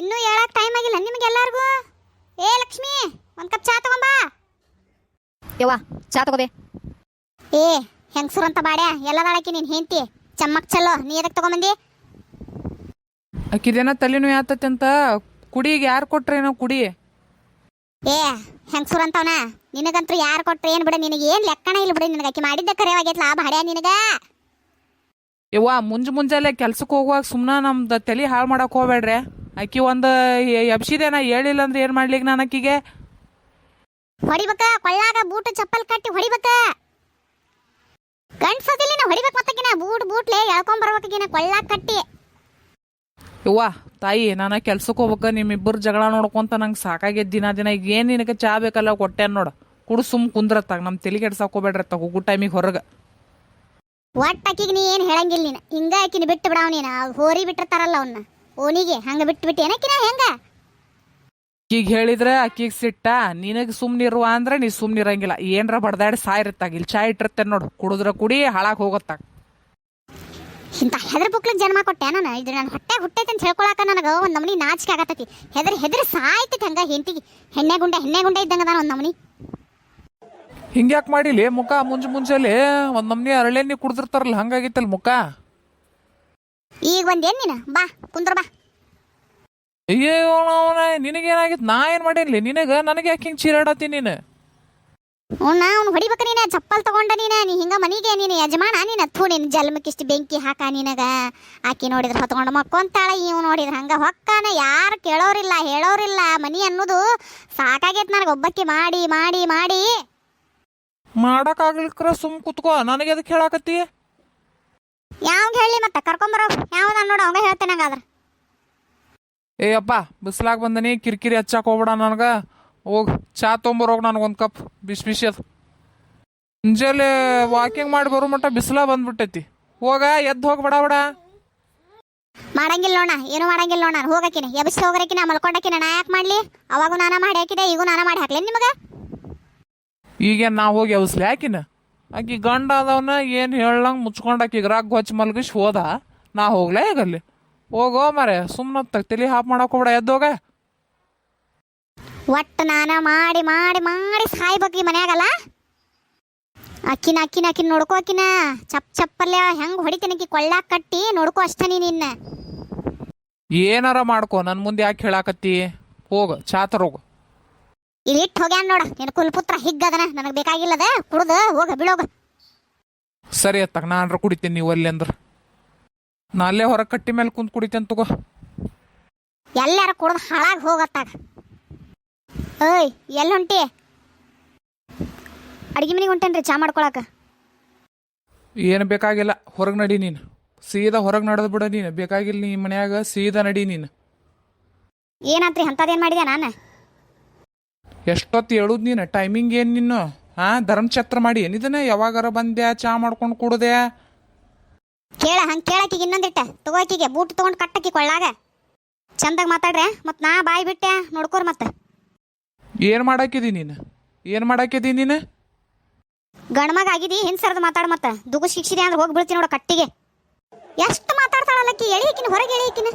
ಇನ್ನೂ ಹೇಳಕ್ ಟೈಮ್ ಆಗಿಲ್ಲ. ನಿಮಗೆ ಎಲ್ಲಾರ್ಗೂ ಏ ಲಕ್ಷ್ಮಿ ಒಂದ್ ಕಪ್ ಚಾ ತಗೊಂಬಾ ಯವ್ವ ಚಾ ತಗೋಬೇ. ಏ ಹೆಂಗಸರು ಅಂತ ಬಾಡ್ಯಾ ಎಲ್ಲದಾಳಕಿ ನೀನ್ ಹೆಂಡ್ತಿ. ಚಮ್ಮಕ್ ಚಲೋ ನೀ ಎದಕ್ ತಗೊಂಬಂದಿ? ಆಕಿದೇನ ತಲೆನೂ ಯಾತತ್ತೆ ಅಂತ ಕುಡಿಗೆ ಯಾರು ಕೊಟ್ರೇನೋ ಕುಡಿ. ಏ ಹೆಂಗಸರು ಅಂತವನ? ನಿನಗಂತೂ ಯಾರು ಕೊಟ್ರೆ ಏನ್ ಬಿಡ ನಿನಗೆ ಏನ್ ಲೆಕ್ಕಣ ಇಲ್ಲ ಬಿಡಿ ನಿನಗೆ ಆಕಿ ಮಾಡಿದ್ದ ಕರೆವಾಗೈತ್ಲ ಆ ಬಾಡ್ಯಾ ನಿನಗ? ಯವ್ವ ಮುಂಜ್ ಮುಂಜಾಲೆ ಕೆಲ್ಸಕ್ಕೆ ಹೋಗುವಾಗ ಸುಮ್ಮನೆ ನಮ್ದು ತಲೆ ಹಾಳು ಮಾಡಕ್ ಹೋಗ್ಬೇಡ್ರಿ. ಆಕಿ ಒಂದು ಎಬ್ಸಿದೇನ ಹೇಳಿಲ್ಲ ಅಂದ್ರೆ ಏನು ಮಾಡ್ಲಿಕ್ಕೆ ನಾನು ಆಕಿಗೆ? ಹೊಡಿಬೇಕ ಕೊಳ್ಳಾಗ ಬೂಟ್ ಚಪ್ಪಲ್ ಕಟ್ಟಿ ಹೊಡಿಬೇಕ. ಗಂಡ್ಸದಿಲ್ಲ ಹೊಡಿಬೇಕು ಮತ್ತಕಿನ ಬೂಟ್ ಬೂಟ್ಲೆ ಎಳ್ಕೊಂಡ್ ಬರ್ಬೇಕಿನ ಕೊಳ್ಳಾಗ ಕಟ್ಟಿ. ಯವ್ವ ತಾಯಿ ನಾನು ಕೆಲ್ಸಕ್ಕೆ ಹೋಗ್ಬೇಕ ನಿಮ್ಮಿಬ್ಬರು ಜಗಳ ನೋಡ್ಕೊಂತ ನಂಗೆ ಸಾಕಾಗ್ಯದ ದಿನ ದಿನ. ಈಗ ಏನು ನಿನಗೆ ಚಾ ಬೇಕಲ್ಲ ಕೊಟ್ಟೆ ನೋಡು. ಕುಡು ಸುಮ್ ಕುಂದ್ರತ್ತಾಗ ನಮ್ಮ ತಲೆ ಕೆಡ್ಸಕ್ಕೆ ತಗೋ ಹೋಗೋ ಟೈಮಿಗೆ ಹೊರಗೆ. ಒಟ್ಟಾಕಿಗೆ ನೀ ಏನು ಹೇಳಂಗಿಲ್ಲ ನೀನು. ಹಿಂಗ ಆಕಿನ ಬಿಟ್ಟು ಬಿಡಾವ್ ನೀನು ಹೋರಿ ಬಿಟ್ಟಿರ್ತಾರಲ್ಲ ಅವನ್ನ ಓನಿಗೆ ಹಂಗ ಬಿಟ್ಟು ಬಿಟ್ಟು ಏನಕ್ಕಿನ ಹೆಂಗ? ಅಕ್ಕಿಗೆ ಹೇಳಿದ್ರೆ ಅಕ್ಕಿಗೆ ಸಿಟ್ಟ ನಿನಗೆ ಸುಮ್ನಿರುವ ಅಂದ್ರೆ ನೀ ಸುಮ್ನಿರಂಗಿಲ್ಲ. ಏನರ ಬಡ್ದಾಡಿ ಸಾಯಿರ್ತಾಗ ಇಲ್ಲಿ ಚಾಯ್ ಇಟ್ಟಿರ್ತೇನೆ ನೋಡು ಕುಡಿದ್ರೆ ಕುಡಿ ಹಾಳಾಗಿ ಹೋಗತ್ತಾಗ. ಇಂಥ ಹೆದರ್ ಬುಕ್ಲಿಗೆ ಜನ್ಮ ಕೊಟ್ಟೆ ನಾನು? ಇದು ನಾನು ಹೊಟ್ಟೆ ಹುಟ್ಟೈತೆ ಅಂತ ಹೇಳ್ಕೊಳಕ ನನಗೆ ಒಂದು ನಮನಿ ನಾಚಿಕೆ ಆಗತ್ತತಿ ಹೆದರ್ ಹೆದರ್ ಸಾಯ್ತೈತಿ ಹಂಗ ಹೆಂಡತಿಗೆ. ಹೆಣ್ಣೆ ಗುಂಡೆ ಹೆಣ್ಣೆ ಗುಂಡೆ ಇದ್ದಂಗ ನಾನು ಒಂದು ನಮನಿ. ಹಿಂಗ್ಯಾಕೆ ಮಾಡಿಲಿ ಮುಖ ಮುಂಜು ಮುಂಜಾನೆ ಒಂದು ನಮ್ನಿ ಅರಳೆಣ್ಣೆ ಕುಡ್ದಿರ್ತಾರಲ್ಲ ಹಂಗಾಗಿತ್ತಲ್ಲ ಮುಖ? ಈಗ ಬಂದೇನ್ ನೀನು? ಬಾ ಕುಂದ್ರ ಬಾ. ಅಯ್ಯೋ ನಿನಗೇನಾಗಿತ್ತು? ನಾ ಏನು ಮಾಡಿರ್ಲಿ ನಿನಗೆ ನನಗೆ ಯಾಕೆ ಹಿಂಗೆ ಚೀರಾಡತ್ತಿ ನೀನು? ಅವ್ನ ಅವ್ನು ಹೊಡಿಬೇಕ ನೀನು? ಚಪ್ಪಲ್ ತಗೊಂಡ ನೀನು? ನೀ ಹಿಂಗ ಮನಿಗೆ ನೀನು ಯಜಮಾನ ನೀನು? ಥೂ ನೀನು ಜಲ್ಮಕ್ಕಿಷ್ಟು ಬೆಂಕಿ ಹಾಕ ನಿನಗ. ಆಕಿ ನೋಡಿದ್ರ ಹೊತ್ಕೊಂಡು ಮಕ್ಕೊಂತಾಳ ಇವ್ ನೋಡಿದ್ರೆ ಹಂಗ ಹೊಕ್ಕಾನ. ಯಾರು ಕೇಳೋರಿಲ್ಲ ಹೇಳೋರಿಲ್ಲ. ಮನಿ ಅನ್ನೋದು ಸಾಕಾಗೈತೆ ನನಗೆ. ಒಬ್ಬಕ್ಕೆ ಮಾಡಿ ಮಾಡಿ ಮಾಡಿ. ಮಾಡಕ್ಕಾಗ್ಲಿಕ್ರ ಸುಮ್ ಕುತ್ಕೋ. ನನಗೆ ಅದಕ್ಕೆ ಹೇಳಾಕತ್ತಿ? ಯಾವಾಗ ಹೇಳಿ ಮತ್ತೆ ಕರ್ಕೊಂಬರೋ ಯಾವ್ದ ನೋಡು ಅವಂಗ ಹೇಳ್ತೇನೆ ಹಂಗಾದ್ರೆ ಏ ಅಪ್ಪ ಬಿಸ್ಲಾಗ ಬಂದನಿ ಕಿರಿಕಿರಿ ಹಚ್ಚಾಕ್ ಹೋಗ್ಬೇಡ ನನಗೆ. ಹೋಗ್ ಚಾ ತೊಂಬರೋಗ್ ನನಗೊಂದು ಕಪ್. ಬಿಸಿ ಬಿಸಿ ಅದು ಮುಂಜಾನೆ ವಾಕಿಂಗ್ ಮಾಡಿ ಬರೋ ಮಟ್ಟ ಬಿಸಿಲ ಬಂದ್ಬಿಟ್ಟೈತಿ. ಹೋಗ ಎದ್ದು ಹೋಗಿ ಬಡ ಬಡ. ಮಾಡಂಗಿಲ್ಲ ನೋಣ ಏನು ಮಾಡಂಗಿಲ್ಲ ನೋಣ ಹೋಗಕಿನ ಎಬ್ಸಿ ಹೋಗ್ರಕಿನ ಮಲ್ಕೊಂಡಕಿನ ನಾ ಯಾಕೆ ಮಾಡ್ಲಿ? ಅವಾಗೂ ನಾನು ಮಾಡಿ ಹಾಕಿದೆ ಈಗೂ ನಾನ ಮಾಡಿ ಹಾಕ್ಲಿ ನಿಮಗೆ? ಈಗೇನು ನಾ ಹೋಗಿ ಎಬ್ಸ್ಲಿ ಯಾಕಿನ ಆಕಿ ಗಂಡ ಅದವನ ಏನು ಹೇಳಂಗೆ ಮುಚ್ಕೊಂಡು ಆಕಿ ಗ್ರಾಕ್ ಗೊಚ್ಚ ಮಲ್ಗಿಸಿ ಹೋದ ನಾ ಹೋಗ್ಲೇ ಈಗಲ್ಲಿ ಹೋಗೋ ಮರೆ ಸುಮ್ಮನೆ ತಲೆ ಹಾಪ್ ಮಾಡಕ್ ಹೋಗ್ಬೇಡ ಎದ್ದೋಗ ಒಟ್ಟು ನಾನ ಮಾಡಿ ಮಾಡಿ ಮಾಡಿ ಸಾಯ್ಬೇಕು ಈ ಮನ್ಯಾಗಲ್ಲ. ಅಕ್ಕಿನ ಅಕ್ಕಿನ ಅಕ್ಕಿನ ನೋಡ್ಕೋ ಅಕ್ಕಿನ. ಚಪ್ ಚಪ್ಪಲ್ಲೆ ಹೆಂಗ್ ಹೊಡಿತೀನಿ ಆಕಿ ಕೊಳ್ಳಾಕ್ ಕಟ್ಟಿ ನೋಡ್ಕೋ ಅಷ್ಟ ನಿನ್ನ ಏನಾರ ಮಾಡ್ಕೋ ನನ್ನ ಮುಂದೆ ಯಾಕೆ ಹೇಳಾಕತ್ತಿ? ಹೋಗ ಚಾ ತರೋಗು ಇಲ್ಲಿ ಇಟ್ಟು ಹೋಗ್ಯಾನ ನೋಡ. ನಿನ್ನ ಕುಲ್ಪುತ್ರ ಹಿಗ್ಗದನ ನನಗೆ ಬೇಕಾಗಿಲ್ಲದ. ಕುಡ್ದು ಹೋಗ ಬಿಡೋಗ ಸರಿ ಅತ್ತಾಗ ನಾನ್ರ ಕುಡಿತೀನಿ ನೀವು ಅಲ್ಲಿ ಅಂದ್ರ. ನಾ ಅಲ್ಲೇ ಹೊರಗೆ ಕಟ್ಟಿ ಮೇಲೆ ಕುಂತ್ ಕುಡಿತೇನೆ ತಗೋ. ಎಲ್ಲಾರ ಕುಡ್ದು ಹಾಳಾಗಿ ಹೋಗತ್ತಾಗ ಓಯ್ ಎಲ್ಲಿ ಹೊಂಟಿ? ಅಡಿಗೆ ಮನೆಗೆ ಹೊಂಟೇನ್ರಿ ಚಾ ಮಾಡ್ಕೊಳಕ? ಏನು ಬೇಕಾಗಿಲ್ಲ ಹೊರಗೆ ನಡಿ ನೀನು. ಸೀದಾ ಹೊರಗೆ ನಡೆದು ಬಿಡ ನೀನು. ಬೇಕಾಗಿಲ್ಲ ನೀ ಮನ್ಯಾಗ ಸೀದಾ ನಡಿ ನೀನು. ಏನಂತ್ರಿ ಅಂತದೇನ್ ಮಾಡಿದೆ ನಾನು? ಎಷ್ಟೊತ್ತು ಹೇಳುದು ನೀನು? ಟೈಮಿಂಗ್ ಏನು ನೀನು ಹಾಂ ಧರ್ಮಛತ್ರ ಮಾಡಿ ಏನಿದನ? ಯಾವಾಗಾರ ಬಂದ್ಯಾ? ಚಾ ಮಾಡ್ಕೊಂಡು ಕುಡ್ದೆ ಕೇಳ ಹಂಗೆ ಕೇಳಕ್ಕಿಗೆ ಇನ್ನೊಂದಿಟ್ಟ. ತಗೋಕಿಗೆ ಬೂಟ್ ತಗೊಂಡು ಕಟ್ಟಕ್ಕಿ ಕೊಳ್ಳಾಗ. ಚಂದಾಗ ಮಾತಾಡ್ರೆ ಮತ್ತು ನಾ ಬಾಯಿ ಬಿಟ್ಟೆ ನೋಡ್ಕೋರ್ ಮತ್ತೆ. ಏನು ಮಾಡಾಕಿದಿ ನೀನು? ಏನು ಮಾಡಾಕಿದಿ ನೀನು? ಗಣಮಗ ಆಗಿದಿ ಹಿಂದ್ ಸರ್ದು ಮಾತಾಡ ಮತ್ತೆ. ದುಗು ಶಿಕ್ಷಿದೆ ಅಂದ್ರೆ ಹೋಗಿ ಬೀಳ್ತೀನಿ ನೋಡ ಕಟ್ಟಿಗೆ. ಎಷ್ಟು ಮಾತಾಡ್ತಾಳಲ್ಲಕ್ಕಿ ಎಳಿಕಿನ ಹೊರಗೆ ಎಳಿಕಿನ